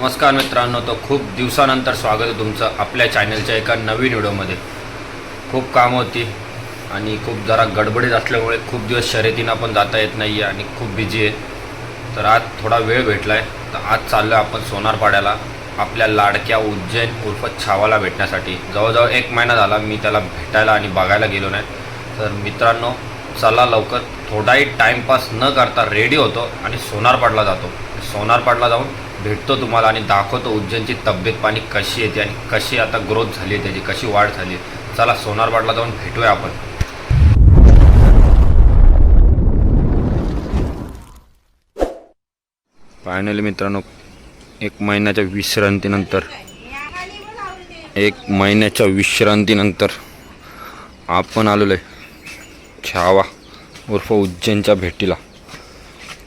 नमस्कार मित्रांनो तर खूप दिवसानंतर स्वागत आहे तुमचं आपल्या चॅनलच्या एका नवीन व्हिडिओमध्ये. खूप काम होती आणि खूप जरा गडबडीत असल्यामुळे खूप दिवस शर्यतीनं पण जाता येत नाही आहे आणि खूप बिझी आहे. तर आज थोडा वेळ भेटला आहे तर आज चाललो आहे आपण सोनारपाड्याला आपल्या लाडक्या उज्जैन उर्फ छावाला भेटण्यासाठी. जवळजवळ एक महिना झाला मी त्याला भेटायला आणि बघायला गेलो नाही. तर मित्रांनो चला लवकर. थोडाही टाईमपास न करता रेडी होतो आणि सोनारपाडला जातो. सोनारपाडला जाऊन भेटतो तुम्हाला आणि दाखवतो उज्जैनची तब्येत पाणी कशी येते आणि कशी आता ग्रोथ झाली आहे त्याची कशी वाढ झाली आहे. चला सोनारबाडला जाऊन भेटूया आपण. फायनली मित्रांनो एक महिन्याच्या विश्रांतीनंतर एक महिन्याच्या विश्रांतीनंतर आपण आलेलो आहे छावा उर्फ उज्जैनच्या भेटीला.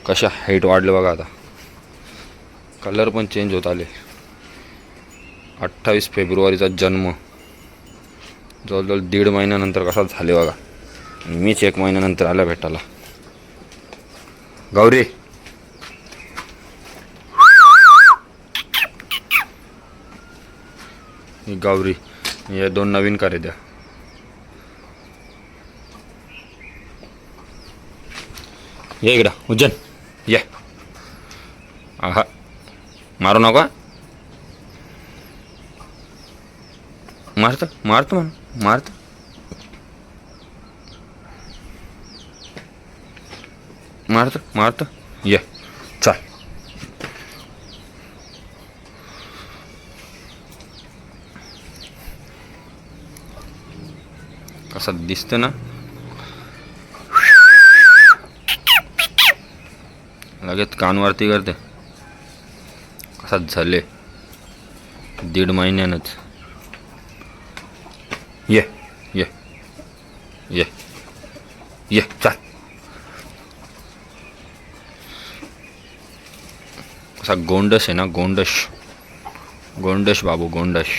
कशा हाईट वाढलं बघा आता. कलर पण चेंज होत आले. अठ्ठावीस फेब्रुवारीचा जन्म. जवळजवळ दीड महिन्यानंतर कसा झाले बघा. आणि मीच एक महिन्यानंतर आल्या भेटायला. गौरी. गौरी हे दोन नवीन कारे द्या. ये इकडं उज्जैन. ये. आहा. मारू नका मारतं मारतं म्हण मारतं मारतं मारतं ये चाल। कसं दिसतं ना? लगेच कानवरती करते। कसाच झाले. दीड महिन्यानंच. ये ये ये ये चाल. असा गोंडस आहे ना गोंडश गोंडश बाबू गोंडश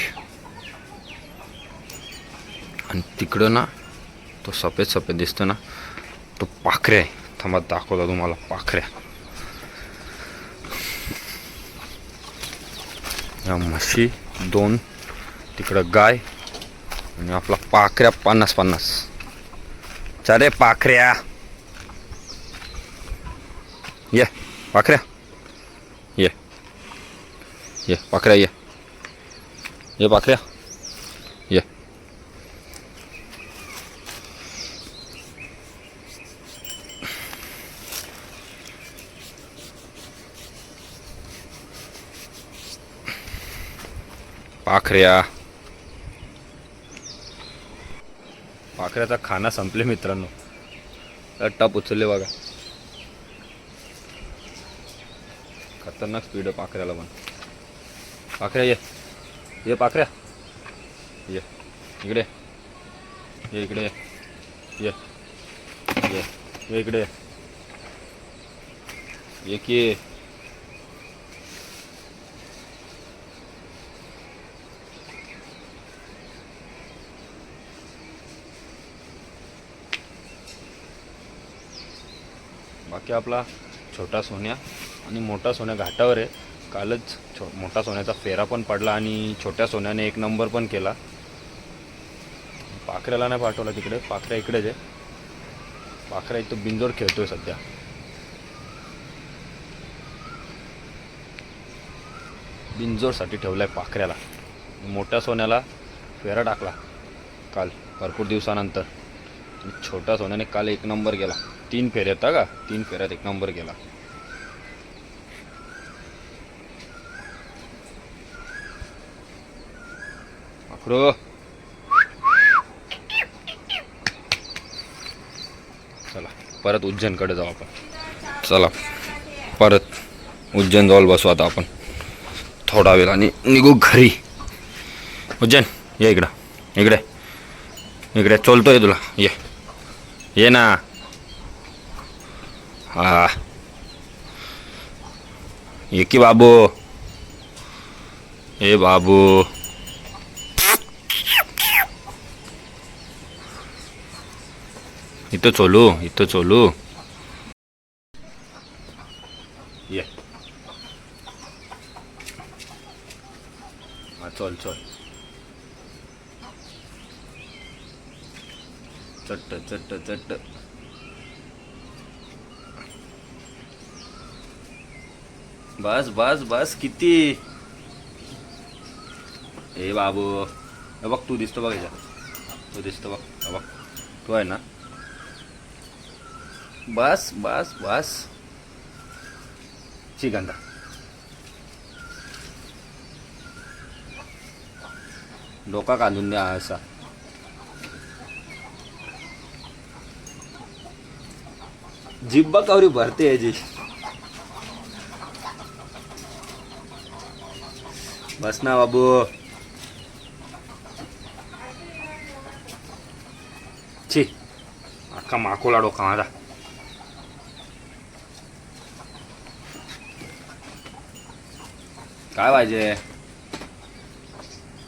आणि तिकडं ना तो सफेद सफेद दिसतो ना तो पाखऱ्या आहे. थांबा दाखवता तुम्हाला पाखऱ्या. म्हशी दोन तिकडं गाय आणि आपला पाखऱ्या पन्नास पन्नास चाले पाखऱ्या ये पाखऱ्या ये ये पाखऱ्या ये ये पाखऱ्या ये पाखऱ्या. पाखऱ्याचा खाना संपले मित्रांनो. टप उचलले बघा. खतरनाक स्पीड आहे पाखऱ्याला पण. पाखऱ्या ये. ये पाखऱ्या. ये. इकडे. ये इकडे. ये. ये. ये इकडे. ये. ये की. बाकी आपला छोटा सोन्या आणि मोठा सोन्या घाटावर आहे. कालच छो मोठा सोन्याचा फेरा पण पडला आणि छोट्या सोन्याने एक नंबर पण केला. पाखऱ्याला नाही पाठवला तिकडे पाखऱ्या इकडेच आहे. पाखऱ्या इथं बिंजोर खेळतोय सध्या. बिंजोरसाठी ठेवलाय पाखऱ्याला. मोठ्या सोन्याला फेरा टाकला काल भरपूर दिवसानंतर. छोट्या सोन्याने काल एक नंबर गेला तीन फेऱ्यात का तीन फेऱ्यात एक नंबर गेला. अकरो. चला परत उज्जैनकडे जाऊ आपण. चला परत उज्जैन जवळ बसू आता आपण. थोडा वेळ आणि निघू घरी. उज्जैन ये इकडं. इकडे. इकडे चोलतोय तुला. ये. ये ना. हा. ये की बाबू? ए बाबू. इथं चोलू इथं चोलू. ये. हा चल चल. चट्ट चट्ट चट्ट. बस बस बस किती? ए बाबू हे बघ तू दिसतो बघ ह्याच्यात तू दिसतो बघ बघ. तू आहे ना? बस बस बस. चिकंदा डोका काढून द्या असा. जिब्बा कवरी भरते याची. बस ना बाबू छी अख्खा माकोला डोका माझा काय पाहिजे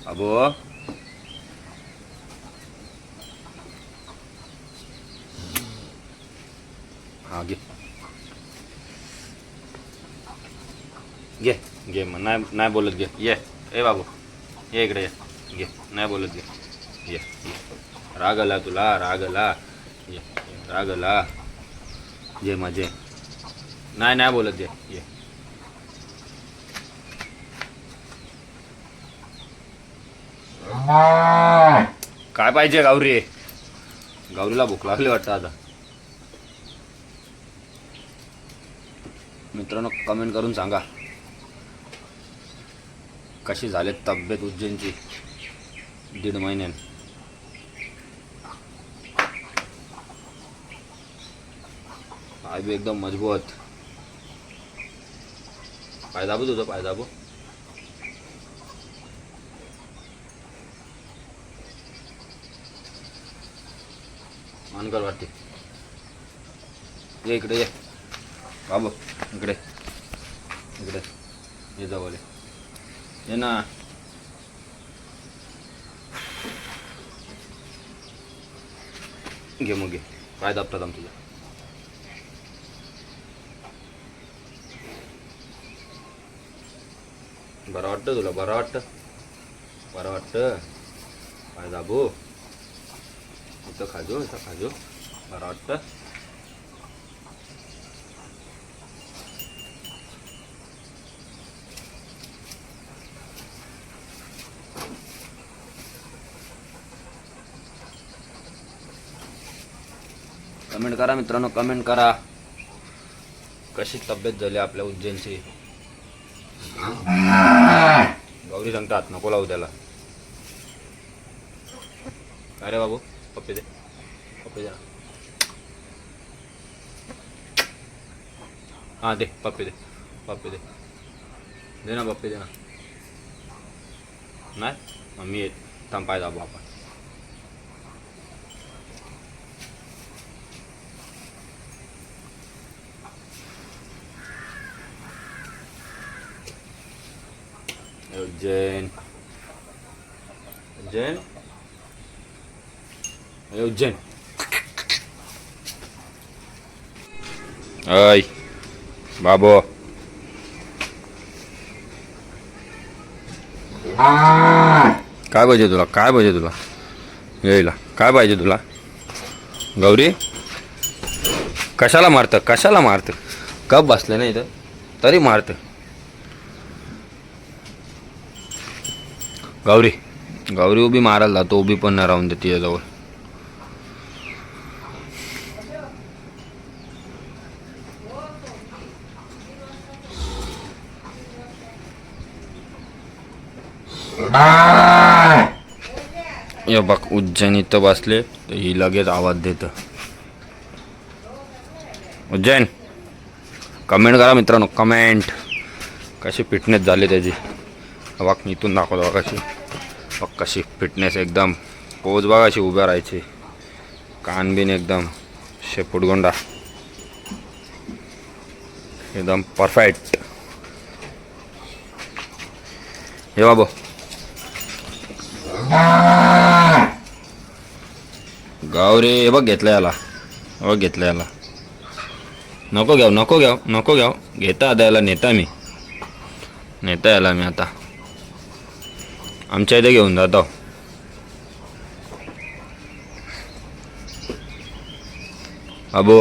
बाबू हा घे घे मग. नाही नाही बोलत घे. ये. ए बाबू. ये इकडे ये. घे. नाही बोलत घे. ये रागला राग आला तुला राग आला ये. रागला. राग आला जे माझे नाही नाही बोलत घे. ये. काय पाहिजे गावरी? गावरीला भूक लागली वाटतं आता. मित्रांनो कमेंट करून सांगा. कशी झाले तब्येत उज्जैनची? दीड महिन्यान. पाय बी एकदम मजबूत. पाय दाबू तुझं पाय दाबू. मानकर वाटते ये इकडे ये. बाबू इकडे. इकडे. ये जवळ ये. ना। घे मग घे. पाय दाबतात आम तुझा. बरं वाटतं तुला? बरं वाटतं? बरं वाटतं? पाय दाबू इथं खाजो इथं खाजो. बरं वाटतं? कमेंट करा मित्रांनो कमेंट करा. कशी तब्येत झाली आपल्या उज्जैनची? गौरी सांगतात नको लावू त्याला. अरे बाबू पप्पी दे. पप्पी दे हा दे पप्पी दे. पप्पी दे. दे ना पप्पी दे ना. नाही? मग मी येत थांब पाय दाबू आपण. जैन जैन उज्जैन अय बाबो काय पाहिजे तुला काय पाहिजे तुला यायला काय पाहिजे तुला गौरी कशाला मारतं कशाला मारतं कप बसले ना इथं तरी मारतं गौरी. गौरी उभी मारायला जातो उभी पण नाही राहून देते याजवळ या बघ उज्जैन इथं बसले तर ही लगेच आवाज देतं. उज्जैन कमेंट करा मित्रांनो कमेंट कशी फिटनेस झाली त्याची? बघ इथून दाखवतो कशी. बघ कशी फिटनेस एकदम पोज बघा अशी उभ्या राहायची कान बिन एकदम शेपुटगोंडा एकदम परफेक्ट हे बाबो गाव रे हे बघ घेतलं याला हे बघ घेतलं याला नको घ्याव नको घ्याव नको घ्याव घेता आता याला नेता मी नेता याला मी आता आमच्या इथे घेऊन जातो. अबो.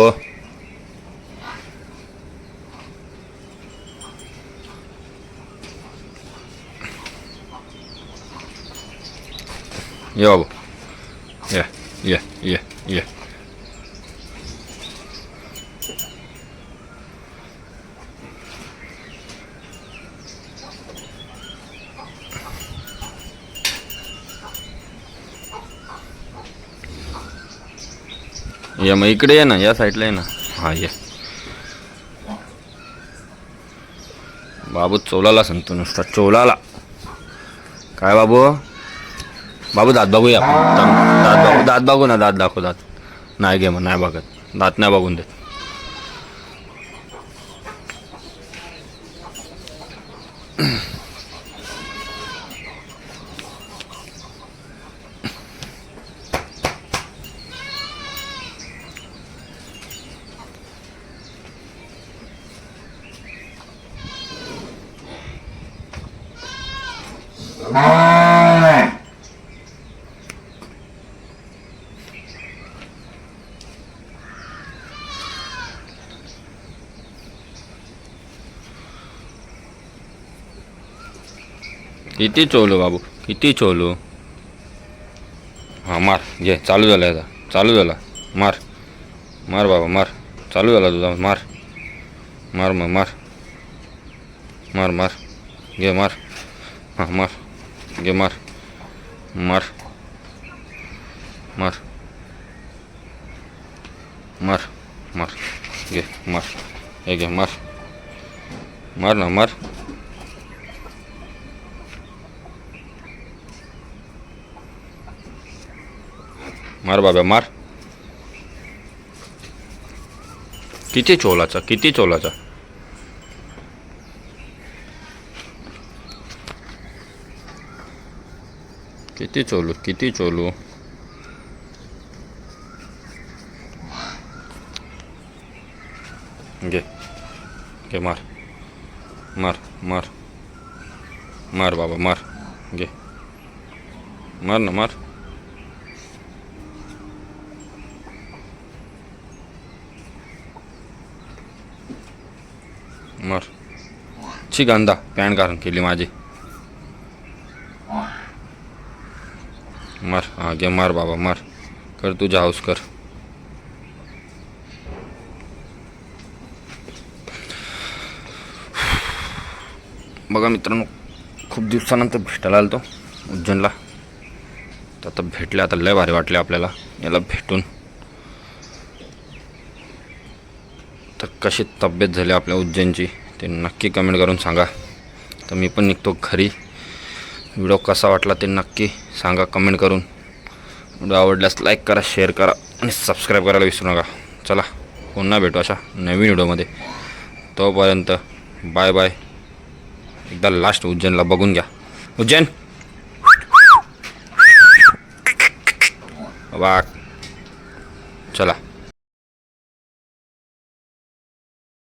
यो बाबू ये ये ये ये. ये मग इकडे ये ना या साईडला ये ना. हा ये. बाबू चोलाला सांगतो नुसता चोलाला. काय बाबू? बाबू दात बघूया आपण. दात बघू दात बघू ना दात दाखव दात. नाही घे मग नाही बघत. दात नाही बघून देत. किती चोलू बाबू किती चोलू हां मार घे चालू झालं आता चालू झाला मार मार बाबा मार चालू झाला तुझा मार मार मग मार मार मार घे मार हां मार घे मार. मार. मार. मार. मार. घे मार. हे घे मार. मार ना मार. मार बाबा मार. किती चोलाचा किती चोलाचा? किती चोलू किती चोलू? घे घे मार मार मार मार बाबा मार घे. मार ना मार. मार. ची गांदा पॅन्ट कारण केली माझी. मार हा घे मार बाबा मार। कर तुझ्या हाऊस कर। बघा मित्रांनो खूप दिवसानंतर भेटायला आलो तो उज्जैनला. तर आता भेटले आता लय भारी वाटले आपल्याला याला भेटून. तर कशी तब्येत झाली आपल्या उज्जैनची ते नक्की कमेंट करून सांगा. तर मी पण निघतो घरी. व्हिडिओ कसा वाटला ते नक्की सांगा कमेंट करून. व्हिडिओ आवडल्यास लाईक करा शेअर करा आणि सबस्क्राईब करायला विसरू नका. चला पुन्हा भेटू अशा नवीन व्हिडिओमध्ये. तोपर्यंत बाय बाय. एकदा लास्ट उज्जैनला बघून घ्या. उज्जैन! वाघ. चला.